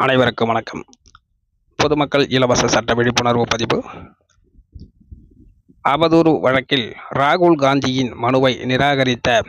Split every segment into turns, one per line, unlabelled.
அனைவருக்கும் வணக்கம். பொதுமக்கள் இலவச சட்ட விழிப்புணர்வு பதிவு. அவதூறு வழக்கில் ராகுல் காந்தியின் மனுவை நிராகரித்த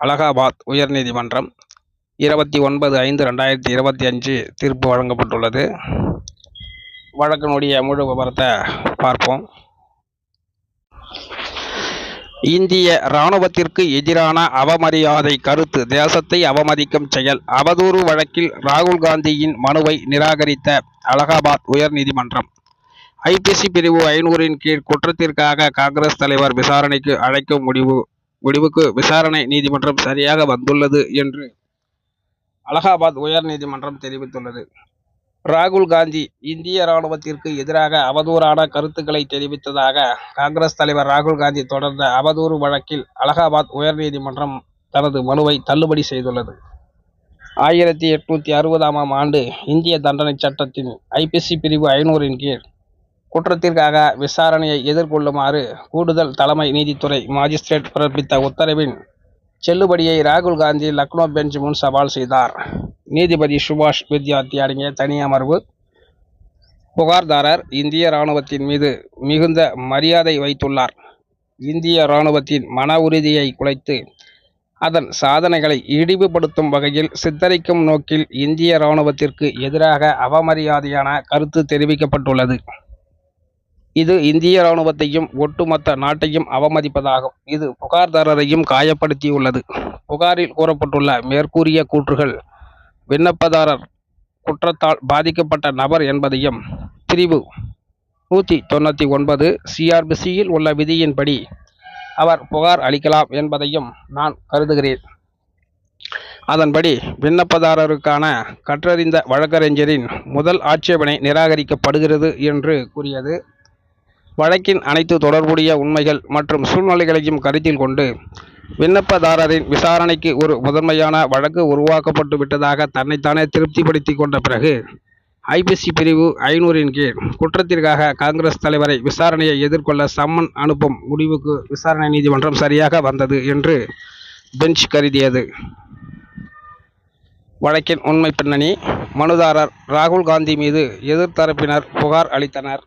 அலகாபாத் உயர்நீதிமன்றம் இருபத்தி ஒன்பது ஐந்து ரெண்டாயிரத்தி இருபத்தி அஞ்சு தீர்ப்பு வழங்கப்பட்டுள்ளது. வழக்கினுடைய முழு விவரத்தை பார்ப்போம். இந்திய இராணுவத்திற்கு எதிரான அவமரியாதை கருத்து தேசத்தை அவமதிக்கும் செயல். அவதூறு வழக்கில் ராகுல் காந்தியின் மனுவை நிராகரித்த அலகாபாத் உயர்நீதிமன்றம். ஐபிசி பிரிவு ஐநூறின் கீழ் குற்றத்திற்காக காங்கிரஸ் தலைவர் விசாரணைக்கு அழைக்கும் முடிவு முடிவுக்கு விசாரணை நீதிமன்றம் சரியாக வந்துள்ளது என்று அலகாபாத் உயர்நீதிமன்றம் தெரிவித்துள்ளது. ராகுல் காந்தி இந்திய ராணுவத்திற்கு எதிராக அவதூறான கருத்துக்களை தெரிவித்ததாக காங்கிரஸ் தலைவர் ராகுல் காந்தி தொடர்ந்த அவதூறு வழக்கில் அலகாபாத் உயர்நீதிமன்றம் தனது மனுவை தள்ளுபடி செய்துள்ளது. ஆயிரத்தி எட்நூத்தி அறுபதாம் ஆண்டு இந்திய தண்டனை சட்டத்தின் ஐபிசி பிரிவு ஐநூறின் கீழ் குற்றத்திற்காக விசாரணையை எதிர்கொள்ளுமாறு கூடுதல் தலைமை நீதித்துறை மாஜிஸ்ட்ரேட் பிறப்பித்த உத்தரவின் செல்லுபடியை ராகுல் காந்தி லக்னோ பெஞ்ச் முன் சவால் செய்தார். நீதிபதி சுபாஷ் வித்யார்த்தி அடங்கிய தனி அமர்வு. புகார்தாரர் இந்திய இராணுவத்தின் மீது மிகுந்த மரியாதை வைத்துள்ளார். இந்திய இராணுவத்தின் மன உறுதியை குலைத்து அதன் சாதனைகளை இழிவுபடுத்தும் வகையில் சித்தரிக்கும் நோக்கில் இந்திய இராணுவத்திற்கு எதிராக அவமரியாதையான கருத்து தெரிவிக்கப்பட்டுள்ளது. இது இந்திய இராணுவத்தையும் ஒட்டுமொத்த நாட்டையும் அவமதிப்பதாகும். இது புகார்தாரரையும் காயப்படுத்தியுள்ளது. புகாரில் கூறப்பட்டுள்ள மேற்கூறிய கூற்றுகள் விண்ணப்பதாரர் குற்றத்தால் பாதிக்கப்பட்ட நபர் என்பதையும் பிரிவு நூற்றி தொண்ணூற்றி ஒன்பது சிஆர்பிசியில் உள்ள விதியின்படி அவர் புகார் அளிக்கலாம் என்பதையும் நான் கருதுகிறேன். அதன்படி விண்ணப்பதாரருக்கான கற்றறிந்த வழக்கறிஞரின் முதல் ஆட்சேபனை நிராகரிக்கப்படுகிறது என்று கூறியது. வழக்கின் அனைத்து தொடர்புடைய உண்மைகள் மற்றும் சூழ்நிலைகளையும் கருத்தில் கொண்டு விண்ணப்பதாரரின் விசாரணைக்கு ஒரு முதன்மையான வழக்கு உருவாக்கப்பட்டு விட்டதாக தன்னைத்தானே திருப்திப்படுத்திக் கொண்ட பிறகு ஐபிசி பிரிவு ஐநூறின் கீழ் குற்றத்திற்காக காங்கிரஸ் தலைவரை விசாரணையை எதிர்கொள்ள சம்மன் அனுப்பும் முடிவுக்கு விசாரணை நீதிமன்றம் சரியாக வந்தது என்று பெஞ்ச் கருதியது. வழக்கின் உண்மை பின்னணி மனுதாரர் ராகுல் காந்தி மீது எதிர்த்தரப்பினர் புகார் அளித்தனர்.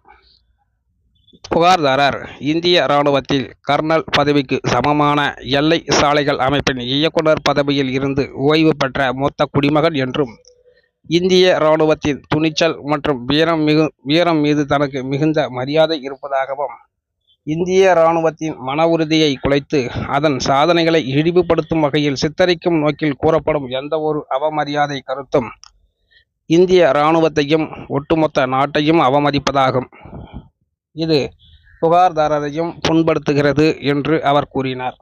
புகார்தாரர் இந்திய இராணுவத்தில் கர்னல் பதவிக்கு சமமான எல்லை சாலைகள் அமைப்பின் இயக்குனர் பதவியில் இருந்து ஓய்வு பெற்ற மூத்த குடிமகன் என்றும் இந்திய இராணுவத்தின் துணிச்சல் மற்றும் வீரம் மிகு வீரம் மீது தனக்கு மிகுந்த மரியாதை இருப்பதாகவும் இந்திய இராணுவத்தின் மன உறுதியை குலைத்து அதன் சாதனைகளை இழிவுபடுத்தும் வகையில் சித்தரிக்கும் நோக்கில் கூறப்படும் எந்த ஒரு அவமரியாதை கருத்தும் இந்திய இராணுவத்தையும் ஒட்டுமொத்த நாட்டையும் அவமதிப்பதாகும். இது புகார்தாரரையும் புண்படுத்துகிறது என்று அவர் கூறினார்.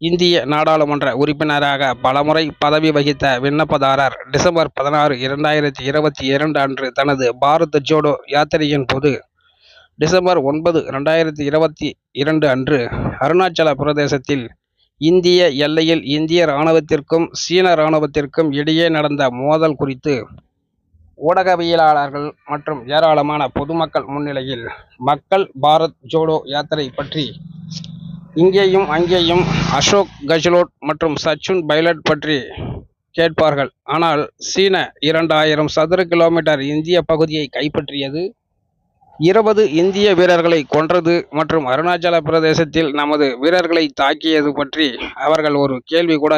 இந்திய நாடாளுமன்ற உறுப்பினராக பலமுறை பதவி வகித்த விண்ணப்பதாரர் டிசம்பர் பதினாறு இரண்டாயிரத்தி இருபத்தி இரண்டு அன்று தனது பாரத் ஜோடோ யாத்திரையின் போது டிசம்பர் ஒன்பது ரெண்டாயிரத்தி இருபத்தி இரண்டு அன்று அருணாச்சல பிரதேசத்தில் இந்திய எல்லையில் இந்திய இராணுவத்திற்கும் சீன இராணுவத்திற்கும் இடையே நடந்த மோதல் குறித்து ஊடகவியலாளர்கள் மற்றும் ஏராளமான பொதுமக்கள் முன்னிலையில் மக்கள் பாரத் ஜோடோ யாத்திரை பற்றி இங்கேயும் அங்கேயும் அசோக் கஜ்லோட் மற்றும் சச்சின் பைலட் பற்றி கேட்பார்கள். ஆனால் சீன இரண்டாயிரம் சதுர கிலோமீட்டர் இந்திய பகுதியை கைப்பற்றியது இருபது இந்திய வீரர்களை கொன்றது மற்றும் அருணாச்சல பிரதேசத்தில் நமது வீரர்களை தாக்கியது பற்றி அவர்கள் ஒரு கேள்வி கூட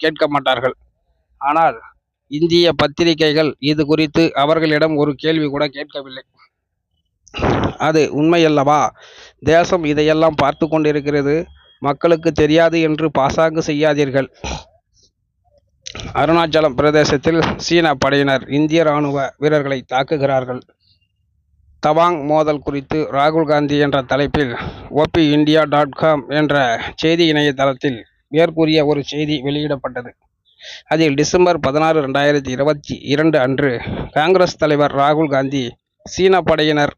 கேட்க மாட்டார்கள். ஆனால் இந்திய பத்திரிகைகள் இது குறித்து அவர்களிடம் ஒரு கேள்வி கூட கேட்கவில்லை. அது உண்மையல்லவா? தேசம் இதையெல்லாம் பார்த்து கொண்டிருக்கிறது. மக்களுக்கு தெரியாது என்று பாசாங்கு செய்யாதீர்கள். அருணாச்சலம் பிரதேசத்தில் சீன படையினர் இந்திய ராணுவ வீரர்களை தாக்குகிறார்கள். தவாங் மோதல் குறித்து ராகுல் காந்தி என்ற தலைப்பில் ஓபி இந்தியா டாட் காம் என்ற செய்தி இணையதளத்தில் மேற்கூறிய ஒரு செய்தி வெளியிடப்பட்டது. அதில் டிசம்பர் பதினாறு ரெண்டாயிரத்தி இருபத்தி இரண்டு அன்று காங்கிரஸ் தலைவர் ராகுல் காந்தி சீன படையினர்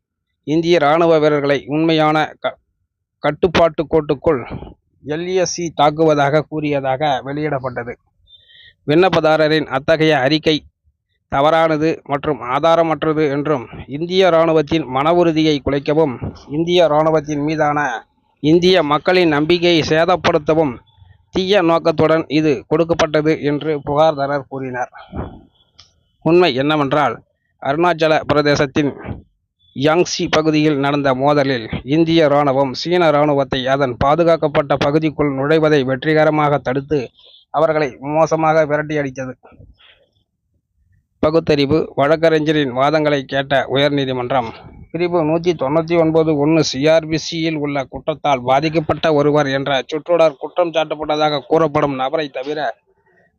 இந்திய இராணுவ வீரர்களை உண்மையான க கட்டுப்பாட்டு கோட்டுக்குள் எல்இஎஸ்சி தாக்குவதாக கூறியதாக வெளியிடப்பட்டது. விண்ணப்பதாரரின் அத்தகைய அறிக்கை தவறானது மற்றும் ஆதாரமற்றது என்றும் இந்திய இராணுவத்தின் மன உறுதியை குலைக்கவும் இந்திய இராணுவத்தின் மீதான இந்திய மக்களின் நம்பிக்கையை சேதப்படுத்தவும் தீய நோக்கத்துடன் இது கொடுக்கப்பட்டது என்று புகார்தாரர் கூறினார். உண்மை என்னவென்றால் அருணாச்சல பிரதேசத்தின் யாங்ஸி பகுதியில் நடந்த மோதலில் இந்திய ராணுவம் சீன ராணுவத்தை அதன் பாதுகாக்கப்பட்ட பகுதிக்குள் நுழைவதை வெற்றிகரமாக தடுத்து அவர்களை மோசமாக விரட்டியடித்தது. பகுத்தறிவு வழக்கறிஞரின் வாதங்களை கேட்ட உயர்நீதிமன்றம் பிரிவு நூற்றி தொண்ணூற்றி ஒன்பது ஒன்று சிஆர்பிசியில் உள்ள குற்றத்தால் பாதிக்கப்பட்ட ஒருவர் என்ற சுற்றொடர் குற்றம் சாட்டப்பட்டதாக கூறப்படும் நபரை தவிர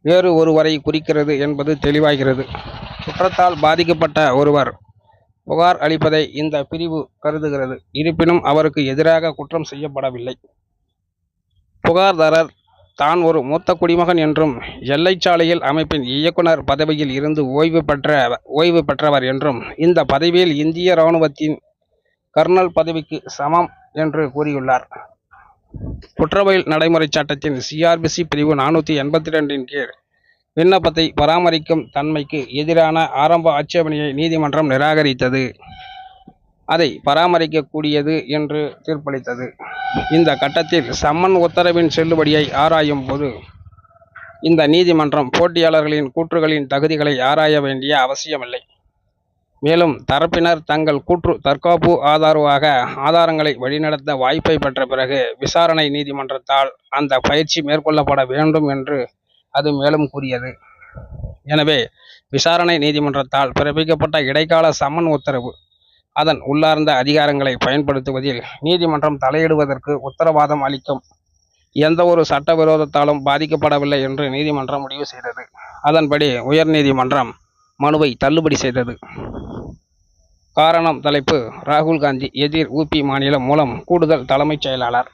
வேறு ஒருவரை குறிக்கிறது என்பது தெளிவாகிறது. குற்றத்தால் பாதிக்கப்பட்ட ஒருவர் புகார் அளிப்பதை இந்த பிரிவு கருதுகிறது. இருப்பினும் அவருக்கு எதிராக குற்றம் செய்யப்படவில்லை. புகார்தாரர் தான் ஒரு மூத்த குடிமகன் என்றும் எல்லைச்சாலையில் அமைப்பின் இயக்குனர் பதவியில் இருந்து ஓய்வு பெற்ற ஓய்வு பெற்றவர் என்றும் இந்த பதவியில் இந்திய இராணுவத்தின் கர்னல் பதவிக்கு சமம் என்று கூறியுள்ளார். குற்றவியல் நடைமுறை சட்டத்தின் சிஆர்பிசி பிரிவு நானூற்றி எண்பத்தி ரெண்டின் கீழ் விண்ணப்பத்தை பராமரிக்கும் தன்மைக்கு எதிரான ஆரம்ப ஆட்சேபனையை நீதிமன்றம் நிராகரித்தது. அதை பராமரிக்கக்கூடியது என்று தீர்ப்பளித்தது. இந்த கட்டத்தில் சம்மன் உத்தரவின் செல்லுபடியை ஆராயும் போது இந்த நீதிமன்றம் போட்டியாளர்களின் கூற்றுகளின் தகுதிகளை ஆராய வேண்டிய அவசியமில்லை. மேலும் தரப்பினர் தங்கள் கூற்று தற்காப்பு ஆதரவாக ஆதாரங்களை வழிநடத்த வாய்ப்பை பெற்ற பிறகு விசாரணை நீதிமன்றத்தால் அந்த பயிற்சி மேற்கொள்ளப்பட வேண்டும் என்று அது மேலும் கூறியது. எனவே விசாரணை நீதிமன்றத்தால் பிறப்பிக்கப்பட்ட இடைக்கால சம்மன் உத்தரவு அதன் உள்ளார்ந்த அதிகாரங்களை பயன்படுத்துவதில் நீதிமன்றம் தலையிடுவதற்கு உத்தரவாதம் அளிக்கும். எந்த ஒரு சட்டவிரோதத்தாலும் பாதிக்கப்படவில்லை என்று நீதிமன்றம் முடிவு செய்தது. அதன்படி உயர்நீதிமன்றம் மனுவை தள்ளுபடி செய்தது. காரணம் தலைப்பு ராகுல் காந்தி எதிர் உபி மாநிலம் மூலம் கூடுதல் தலைமைச் செயலாளர்.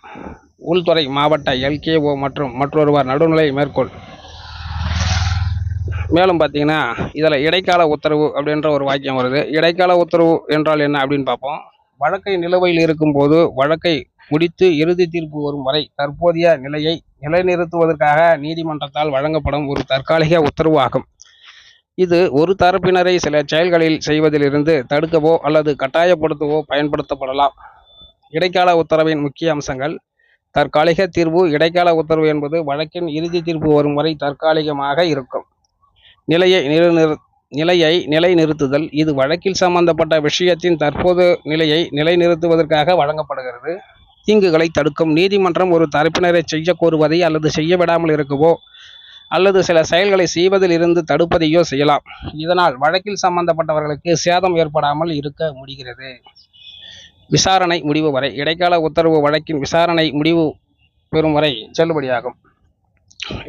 உள்துறை மாவட்ட எல்கேஓ மற்றும் மற்றொருவர் நடுநிலை மேற்கொள் மேலும் பார்த்தீங்கன்னா இதில் இடைக்கால உத்தரவு அப்படின்ற ஒரு வாக்கியம் வருது. இடைக்கால உத்தரவு என்றால் என்ன அப்படின்னு பார்ப்போம். வழக்கை நிலுவையில் இருக்கும்போது வழக்கை முடித்து இறுதி தீர்ப்பு வரும் வரை தற்போதைய நிலையை நிலைநிறுத்துவதற்காக நீதிமன்றத்தால் வழங்கப்படும் ஒரு தற்காலிக உத்தரவு ஆகும். இது ஒரு தரப்பினரை சில செயல்களில் செய்வதிலிருந்து தடுக்கவோ அல்லது கட்டாயப்படுத்தவோ பயன்படுத்தப்படலாம். இடைக்கால உத்தரவின் முக்கிய அம்சங்கள் தற்காலிக தீர்வு இடைக்கால உத்தரவு என்பது வழக்கின் இறுதி தீர்ப்பு வரும் வரை தற்காலிகமாக இருக்கும். நிலையை நிலைநிறு நிலையை நிலைநிறுத்துதல். இது வழக்கில் சம்பந்தப்பட்ட விஷயத்தின் தற்போது நிலையை நிலைநிறுத்துவதற்காக வழங்கப்படுகிறது. தீங்குகளை தடுக்கும் நீதிமன்றம் ஒரு தரப்பினரை செய்ய கோருவதை அல்லது செய்ய விடாமல் இருக்கவோ அல்லது சில செயல்களை செய்வதில் இருந்து தடுப்பதையோ செய்யலாம். இதனால் வழக்கில் சம்பந்தப்பட்டவர்களுக்கு சேதம் ஏற்படாமல் இருக்க முடிகிறது. விசாரணை முடிவு வரை இடைக்கால உத்தரவு வழக்கின் விசாரணை முடிவு பெறும் வரை செல்லுபடியாகும்.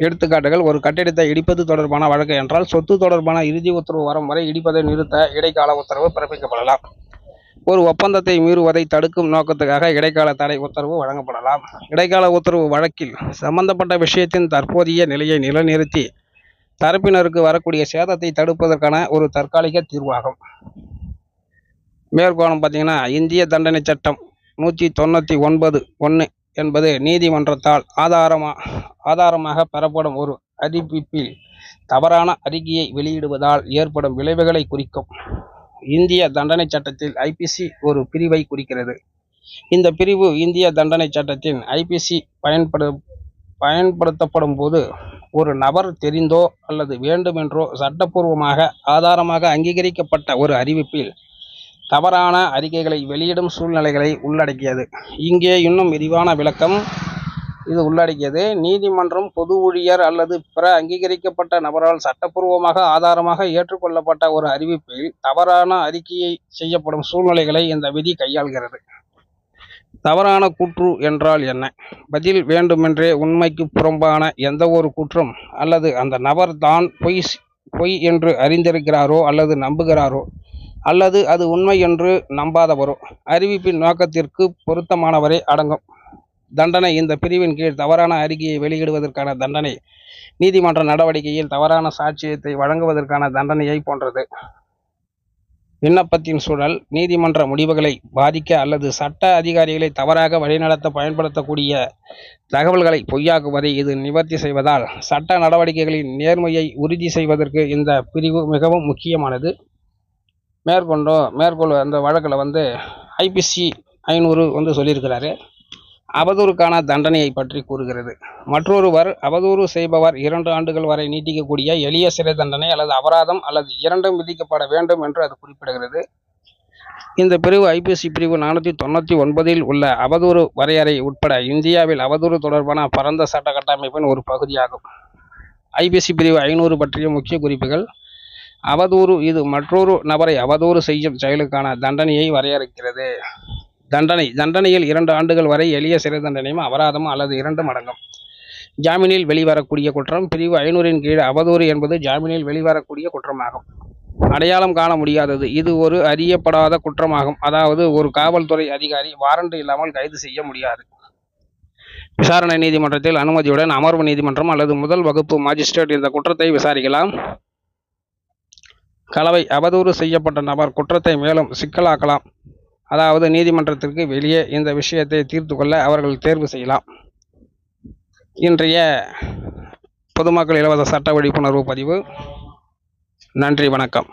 எடுத்துக்காட்டுகள். ஒரு கட்டிடத்தை இடிப்பது தொடர்பான வழக்கு என்றால் சொத்து தொடர்பான இறுதி உத்தரவு வரும் வரை இடிப்பதை நிறுத்த இடைக்கால உத்தரவு பிறப்பிக்கப்படலாம். ஒரு ஒப்பந்தத்தை மீறுவதை தடுக்கும் நோக்கத்துக்காக இடைக்கால தடை உத்தரவு வழங்கப்படலாம். இடைக்கால உத்தரவு வழக்கில் சம்பந்தப்பட்ட விஷயத்தின் தற்போதைய நிலையை நிலைநிறுத்தி தரப்பினருக்கு வரக்கூடிய சேதத்தை தடுப்பதற்கான ஒரு தற்காலிக தீர்வாகும். மேற்கோணம் பார்த்தீங்கன்னா இந்திய தண்டனை சட்டம் நூற்றி தொண்ணூற்றி ஒன்பது ஒன்று என்பது நீதிமன்றத்தால் ஆதாரமா ஆதாரமாக பெறப்படும் ஒரு அறிவிப்பில் தவறான அறிக்கையை வெளியிடுவதால் ஏற்படும் விளைவுகளை குறிக்கும். இந்திய தண்டனை சட்டத்தில் ஐபிசி ஒரு பிரிவை குறிக்கிறது. இந்த பிரிவு இந்திய தண்டனை சட்டத்தின் ஐபிசி பயன்படு பயன்படுத்தப்படும் போது ஒரு நபர் தெரிந்தோ அல்லது வேண்டுமென்றோ சட்டப்பூர்வமாக ஆதாரமாக அங்கீகரிக்கப்பட்ட ஒரு அறிவிப்பில் தவறான அறிக்கைகளை வெளியிடும் சூழ்நிலைகளை உள்ளடக்கியது. இங்கே இன்னும் விரிவான விளக்கம் இது உள்ளடக்கியது. நீதிமன்றம் பொது ஊழியர் அல்லது பிற அங்கீகரிக்கப்பட்ட நபரால் சட்டப்பூர்வமாக ஆதாரமாக ஏற்றுக்கொள்ளப்பட்ட ஒரு அறிவிப்பில் தவறான அறிக்கையை செய்யப்படும் சூழ்நிலைகளை இந்த விதி கையாள்கிறது. தவறான கூற்று என்றால் என்ன? பதில் வேண்டுமென்றே உண்மைக்கு புறம்பான எந்த ஒரு குற்றம் அல்லது அந்த நபர் தான் பொய் பொய் என்று அறிந்திருக்கிறாரோ அல்லது நம்புகிறாரோ அல்லது அது உண்மை என்று நம்பாதவரோ. அறிவிப்பின் நோக்கத்திற்கு பொருத்தமானவரே அடங்கும். தண்டனை இந்த பிரிவின் கீழ் தவறான அறிக்கையை வெளியிடுவதற்கான தண்டனை நீதிமன்ற நடவடிக்கையில் தவறான சாட்சியத்தை வழங்குவதற்கான தண்டனையை போன்றது. விண்ணப்பத்தின் சூழல் நீதிமன்ற முடிவுகளை பாதிக்க அல்லது சட்ட அதிகாரிகளை தவறாக வழிநடத்த பயன்படுத்தக்கூடிய தகவல்களை பொய்யாக்குவதை இது நிவர்த்தி செய்வதால் சட்ட நடவடிக்கைகளின் நேர்மையை உறுதி செய்வதற்கு இந்த பிரிவு மிகவும் முக்கியமானது. மேற்கொண்டோ மேற்கொள் அந்த வழக்கில் வந்து ஐபிசி ஐநூறு வந்து சொல்லியிருக்கிறாரு. அவதூறுக்கான தண்டனையை பற்றி கூறுகிறது. மற்றொருவர் அவதூறு செய்பவர் இரண்டு ஆண்டுகள் வரை நீட்டிக்கக்கூடிய எளிய சிறை தண்டனை அல்லது அபராதம் அல்லது இரண்டும் விதிக்கப்பட வேண்டும் என்று அது குறிப்பிடுகிறது. இந்த பிரிவு ஐபிசி பிரிவு நானூற்றி தொண்ணூற்றி ஒன்பதில் உள்ள அவதூறு வரையறை உட்பட இந்தியாவில் அவதூறு தொடர்பான பரந்த சட்ட கட்டமைப்பின் ஒரு பகுதியாகும். ஐபிசி பிரிவு ஐநூறு பற்றிய முக்கிய குறிப்புகள் அவதூறு இது மற்றொரு நபரை அவதூறு செய்யும் செயலுக்கான தண்டனையை வரையறுக்கிறது. தண்டனை தண்டனையில் இரண்டு ஆண்டுகள் வரை எளிய சிறை தண்டனையும் அபராதமும் அல்லது இரண்டும் அடங்கும். ஜாமீனில் வெளிவரக்கூடிய குற்றம் பிரிவு ஐநூறின் கீழ் அவதூறு என்பது ஜாமீனில் வெளிவரக்கூடிய குற்றமாகும். அடையாளம் காண முடியாதது. இது ஒரு அறியப்படாத குற்றமாகும். அதாவது ஒரு காவல்துறை அதிகாரி வாரண்ட் இல்லாமல் கைது செய்ய முடியாது. விசாரணை நீதிமன்றத்தில் அனுமதியுடன் அமர்வு நீதிமன்றம் அல்லது முதல் வகுப்பு மாஜிஸ்ட்ரேட் இந்த குற்றத்தை விசாரிக்கலாம். கலவை அவதூறு செய்யப்பட்ட நபர் குற்றத்தை மேலும் சிக்கலாக்கலாம். அதாவது நீதிமன்றத்திற்கு வெளியே இந்த விஷயத்தை தீர்த்து கொள்ள அவர்கள் தேர்வு செய்யலாம். இன்றைய பொதுமக்கள் இலவச சட்ட விழிப்புணர்வு பதிவு. நன்றி வணக்கம்.